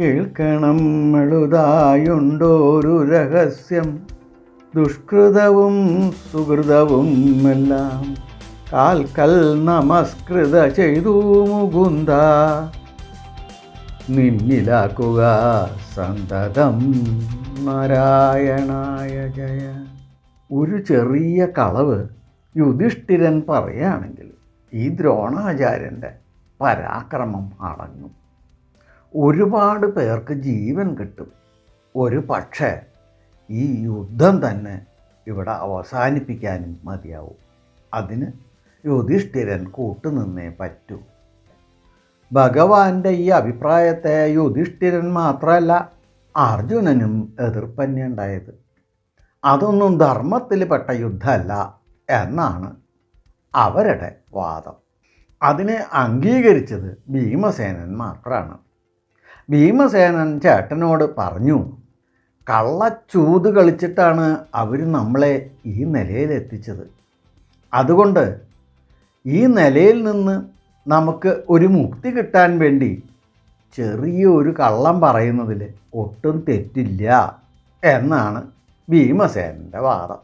കേൾക്കണം എഴുതായുണ്ടോരു രഹസ്യം. ദുഷ്കൃതവും സുഹൃതവും എല്ലാം കാൽക്കൽ നമസ്കൃത ചെയ്തു മുകുന്ദ. നിന്നിലാക്കുക സന്തതം നാരായണായ ജയ. ഒരു ചെറിയ കളവ് യുധിഷ്ഠിരൻ പറയുകയാണെങ്കിൽ ഈ ദ്രോണാചാര്യന്റെ പരാക്രമം അടങ്ങും. ഒരുപാട് പേർക്ക് ജീവൻ കിട്ടും. ഒരു പക്ഷേ ഈ യുദ്ധം തന്നെ ഇവിടെ അവസാനിപ്പിക്കാനും മതിയാവും. അതിന് യുധിഷ്ഠിരൻ കൂട്ടുനിന്നേ പറ്റൂ. ഭഗവാന്റെ ഈ അഭിപ്രായത്തെ യുധിഷ്ഠിരൻ മാത്രമല്ല അർജുനനും എതിർപ്പന്നെ ഉണ്ടായത്. അതൊന്നും ധർമ്മത്തിൽ പെട്ട യുദ്ധമല്ല എന്നാണ് അവരുടെ വാദം. അതിനെ അംഗീകരിച്ചത് ഭീമസേനൻ മാത്രമാണ് ഭീമസേനൻ ചേട്ടനോട് പറഞ്ഞു കള്ളച്ചൂത് കളിച്ചിട്ടാണ് അവർ നമ്മളെ ഈ നിലയിലെത്തിച്ചത്. അതുകൊണ്ട് ഈ നിലയിൽ നിന്ന് നമുക്ക് ഒരു മുക്തി കിട്ടാൻ വേണ്ടി ചെറിയ ഒരു കള്ളം പറയുന്നതിൽ ഒട്ടും തെറ്റില്ല എന്നാണ് ഭീമസേനന്റെ വാദം.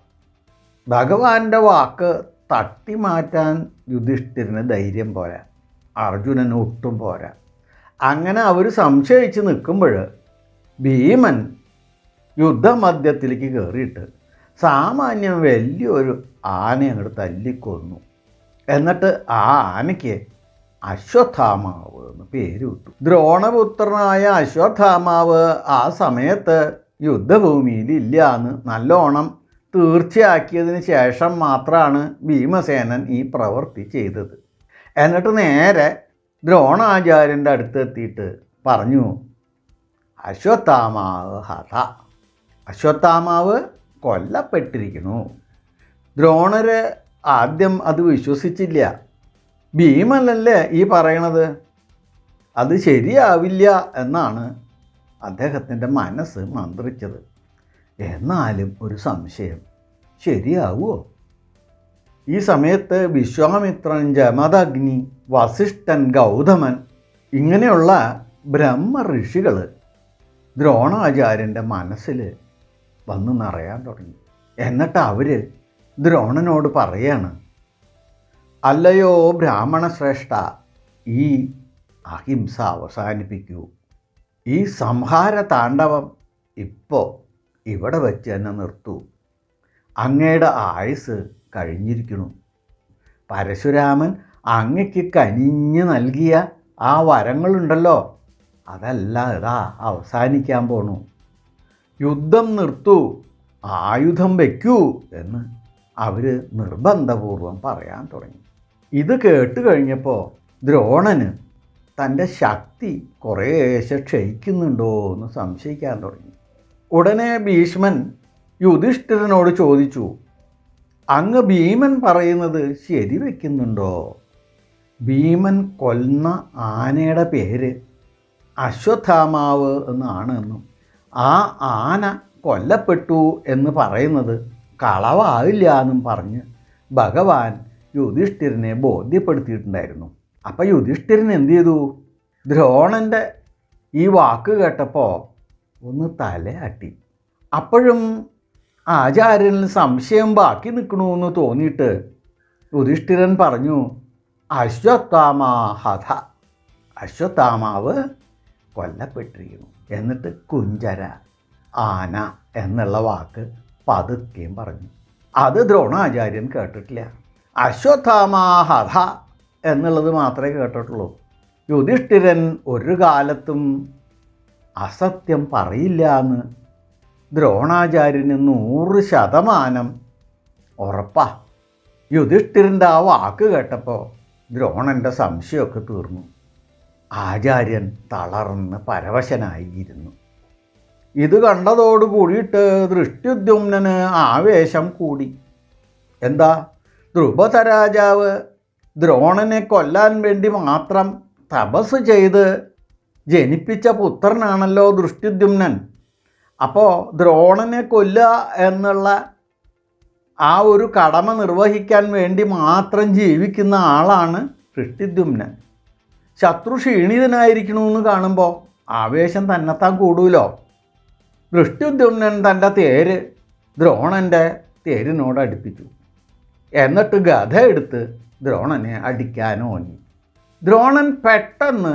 ഭഗവാന്റെ വാക്ക് തട്ടിമാറ്റാൻ യുധിഷ്ഠിരന് ധൈര്യം പോരാ. അർജുനന് ഒട്ടും പോരാ. അങ്ങനെ അവർ സംശയിച്ച് നിൽക്കുമ്പോൾ ഭീമൻ യുദ്ധമധ്യത്തിലേക്ക് കയറിയിട്ട് സാമാന്യം വലിയൊരു ആന അങ്ങോട്ട് തല്ലിക്കൊന്നു. എന്നിട്ട് ആ ആനയ്ക്ക് അശ്വത്ഥാമാവ് എന്ന് പേര് വിട്ടു ദ്രോണപുത്രനായ അശ്വത്ഥാമാവ് ആ സമയത്ത് യുദ്ധഭൂമിയിൽ ഇല്ല എന്ന് നല്ലോണം തീർച്ചയാക്കിയതിന് ശേഷം മാത്രമാണ് ഭീമസേനൻ ഈ പ്രവൃത്തി ചെയ്തത്. എന്നിട്ട് നേരെ ദ്രോണാചാര്യന്റെ അടുത്തെത്തിയിട്ട് പറഞ്ഞു അശ്വത്ഥാമാവ് ഹത. അശ്വത്ഥാമാവ് കൊല്ലപ്പെട്ടിരിക്കുന്നു. ദ്രോണര് ആദ്യം അത് വിശ്വസിച്ചില്ല. ഭീമനല്ലേ ഈ പറയണത്? അത് ശരിയാവില്ല എന്നാണ് അദ്ദേഹത്തിന്റെ മനസ്സ് മന്ത്രിച്ചത്. എന്നാലും ഒരു സംശയം. ശരിയാവുമോ ഈ സമയത്ത് വിശ്വാമിത്രൻ ജമദഗ്നി വസിഷ്ഠൻ ഗൗതമൻ ഇങ്ങനെയുള്ള ബ്രഹ്മ ഋഷികൾ ദ്രോണാചാര്യന്റെ മനസ്സിൽ വന്ന് നിറയാൻ തുടങ്ങി. എന്നിട്ട് അവർ ദ്രോണനോട് പറയാണ് അല്ലയോ ബ്രാഹ്മണശ്രേഷ്ഠ ഈ അഹിംസ അവസാനിപ്പിക്കൂ. ഈ സംഹാര താണ്ഡവം ഇപ്പോൾ ഇവിടെ വെച്ച് തന്നെ നിർത്തൂ. അങ്ങയുടെ ആയുസ് കഴിഞ്ഞിരിക്കുന്നു പരശുരാമൻ അങ്ങയ്ക്ക് കനിഞ്ഞ് നൽകിയ ആ വരങ്ങളുണ്ടല്ലോ. അതല്ല ഇതാ അവസാനിക്കാൻ പോണു. യുദ്ധം നിർത്തൂ ആയുധം വയ്ക്കൂ എന്ന് അവർ നിർബന്ധപൂർവം പറയാൻ തുടങ്ങി. ഇത് കേട്ട് കഴിഞ്ഞപ്പോൾ ദ്രോണന് തന്റെ ശക്തി കുറേശ്ശെ ക്ഷയിക്കുന്നുണ്ടോ എന്ന് സംശയിക്കാൻ തുടങ്ങി. ഉടനെ ഭീഷ്മൻ യുധിഷ്ഠിരനോട് ചോദിച്ചു അങ്ങ് ഭീമൻ പറയുന്നത് ശരി വയ്ക്കുന്നുണ്ടോ ഭീമൻ കൊന്ന ആനയുടെ പേര് അശ്വത്ഥാമാവ് എന്നാണ് എന്നും ആ ആന കൊല്ലപ്പെട്ടു എന്ന് പറയുന്നത് കളവാവില്ല എന്നും പറഞ്ഞ് ഭഗവാൻ യുധിഷ്ഠിരനെ ബോധ്യപ്പെടുത്തിയിട്ടുണ്ടായിരുന്നു. അപ്പം യുധിഷ്ഠിരൻ എന്തു ചെയ്തു? ദ്രോണന്റെ ഈ വാക്ക് കേട്ടപ്പോൾ ഒന്ന് തലയാട്ടി. അപ്പോഴും ആചാര്യനിൽ സംശയം ബാക്കി നിൽക്കണമെന്ന് തോന്നിയിട്ട് യുധിഷ്ഠിരൻ പറഞ്ഞു അശ്വത്ഥാമാ അശ്വത്ഥാമാവ് കൊല്ലപ്പെട്ടിരിക്കുന്നു. എന്നിട്ട് കുഞ്ചര ആന എന്നുള്ള വാക്ക് പതുക്കെയും പറഞ്ഞു. അത് ദ്രോണാചാര്യൻ കേട്ടിട്ടില്ല. അശ്വത്ഥാമാഹത എന്നുള്ളത് മാത്രമേ കേട്ടിട്ടുള്ളൂ. യുധിഷ്ഠിരൻ ഒരു കാലത്തും അസത്യം പറയില്ല എന്ന് ദ്രോണാചാര്യന് നൂറ് ശതമാനം. ഉറപ്പാ. യുധിഷ്ഠിരന്റെ ആ വാക്ക് കേട്ടപ്പോൾ ദ്രോണന്റെ സംശയമൊക്കെ തീർന്നു. ആചാര്യൻ തളർന്ന് പരവശനായിരുന്നു. ഇത് കണ്ടതോട് കൂടിയിട്ട് ദൃഷ്ട്യുദ്യുമ്നന് ആവേശം കൂടി. എന്താ? ധ്രുപതരാജാവ് ദ്രോണനെ കൊല്ലാൻ വേണ്ടി മാത്രം തപസ് ചെയ്ത് ജനിപ്പിച്ച പുത്രനാണല്ലോ ദൃഷ്ട്യുദ്യുമ്നൻ. അപ്പോൾ ദ്രോണനെ കൊല്ലുക എന്നുള്ള ആ ഒരു കടമ നിർവഹിക്കാൻ വേണ്ടി മാത്രം ജീവിക്കുന്ന ആളാണ് ഋഷ്ടിദ്യുമ്നൻ ശത്രു ക്ഷീണിതനായിരിക്കണമെന്ന് കാണുമ്പോൾ ആവേശം തന്നെത്താൻ കൂടൂലോ? ദൃഷ്ടിദ്യുമ്നൻ തന്റെ തേര് ദ്രോണന്റെ തേരിനോട് അടുപ്പിച്ചു. എന്നിട്ട് ഗത എടുത്ത് ദ്രോണനെ അടിക്കാനോങ്ങി ദ്രോണൻ പെട്ടെന്ന്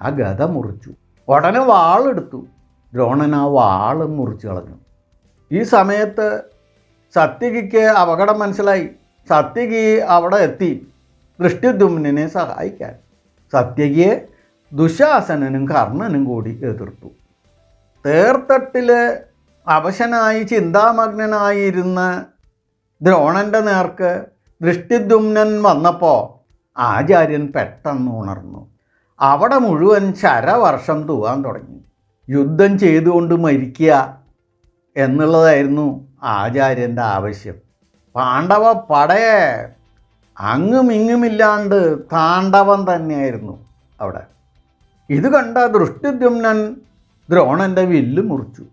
ആ ഗത മുറിച്ചു. ഉടനെ വാളെടുത്തു. ദ്രോണൻ ആ മുറിച്ചു കളഞ്ഞു. ഈ സമയത്ത് സത്യകിക്ക് അപകടം മനസ്സിലായി. സത്യകി അവിടെ എത്തി. ദൃഷ്ടിദ്യുമ്നെ സഹായിക്കാൻ. സത്യകിയെ ദുശാസനനും കർണനും കൂടി എതിർത്തു. തേർത്തട്ടിൽ അവശനായി ചിന്താമഗ്നനായിരുന്ന ദ്രോണന്റെ നേർക്ക് ദൃഷ്ടിദ്യുമ്നൻ വന്നപ്പോൾ ആചാര്യൻ പെട്ടെന്ന് ഉണർന്നു. അവിടെ മുഴുവൻ ശരവർഷം തൂവാൻ തുടങ്ങി. യുദ്ധം ചെയ്തുകൊണ്ട് മരിക്കുക എന്നുള്ളതായിരുന്നു ആചാര്യന്റെ ആവശ്യം. പാണ്ഡവ പടയെ അങ്ങും ഇങ്ങുമില്ലാണ്ട് താണ്ഡവം തന്നെയായിരുന്നു അവിടെ. ഇത് കണ്ട ദൃഷ്ടിദ്യുമ്നൻ ദ്രോണന്റെ വില്ല് മുറിച്ചു.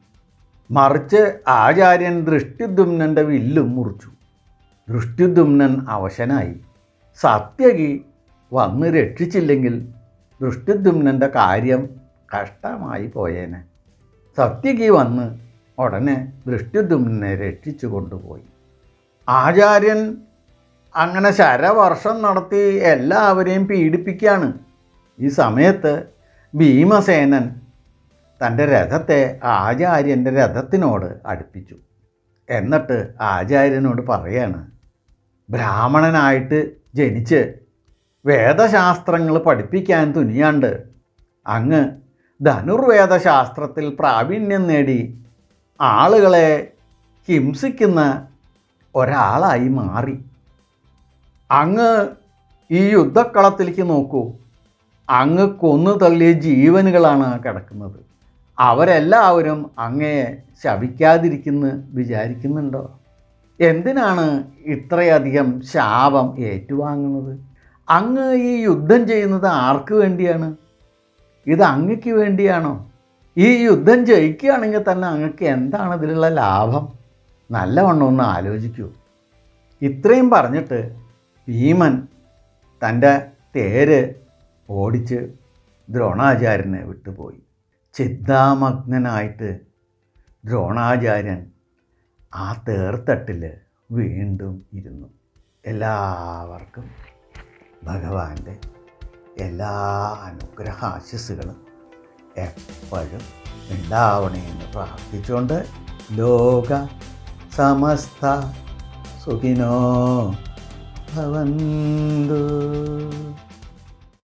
മറിച്ച് ആചാര്യൻ ദൃഷ്ടിദ്യുമ്നന്റെ വില്ലും മുറിച്ചു. ദൃഷ്ടിദ്യുമ്നൻ അവശനായി. സത്യകി വന്ന് രക്ഷിച്ചില്ലെങ്കിൽ ദൃഷ്ടിദ്യുമ്നന്റെ കാര്യം കഷ്ടമായി പോയേനെ. സത്യകി വന്ന് ഉടനെ ദൃഷ്ടിദുമ്നെ രക്ഷിച്ചു കൊണ്ടുപോയി. ആചാര്യൻ അങ്ങനെ ശരവർഷം നടത്തി എല്ലാവരെയും പീഡിപ്പിക്കുകയാണ്. ഈ സമയത്ത് ഭീമസേനൻ തന്റെ രഥത്തെ ആചാര്യന്റെ രഥത്തിനോട് അടുപ്പിച്ചു. എന്നിട്ട് ആചാര്യനോട് പറയാണ് ബ്രാഹ്മണനായിട്ട് ജനിച്ച് വേദശാസ്ത്രങ്ങൾ പഠിപ്പിക്കാൻ തുനിയാണ്ട് അങ്ങ് ധനുർവേദശാസ്ത്രത്തിൽ പ്രാവീണ്യം നേടി ആളുകളെ ഹിംസിക്കുന്ന ഒരാളായി മാറി. അങ്ങ് ഈ യുദ്ധക്കളത്തിലേക്ക് നോക്കൂ. അങ്ങ് കൊന്നു തള്ളിയ ജീവനുകളാണ് കിടക്കുന്നത്. അവരെല്ലാവരും അങ്ങയെ ശപിക്കാതിരിക്കുന്ന വിചാരിക്കുന്നുണ്ടോ? എന്തിനാണ് ഇത്രയധികം ശാപം ഏറ്റുവാങ്ങുന്നത്? അങ്ങ് ഈ യുദ്ധം ചെയ്യുന്നത് ആർക്ക് വേണ്ടിയാണ്? ഇത് അങ്ങക്ക് വേണ്ടിയാണോ? ഈ യുദ്ധം ജയിക്കുകയാണെങ്കിൽ തന്നെ അങ്ങക്ക് എന്താണ് ഇതിലുള്ള ലാഭം? നല്ലവണ്ണം ഒന്ന് ആലോചിക്കൂ. ഇത്രയും പറഞ്ഞിട്ട് ഭീമൻ തന്റെ തേര് ഓടിച്ച് ദ്രോണാചാര്യനെ വിട്ടുപോയി. ചിന്താമഗ്നനായിട്ട് ദ്രോണാചാര്യൻ ആ തേർത്തട്ടിൽ വീണ്ടും ഇരുന്നു. എല്ലാവർക്കും ഭഗവാന്റെ എല്ലാ അനുഗ്രഹ ആശസ്സുകളും എപ്പോഴും ഉണ്ടാവണേ എന്ന് പ്രാർത്ഥിച്ചുകൊണ്ട് ലോക സമസ്ത സുഖിനോ ഭവന്തു.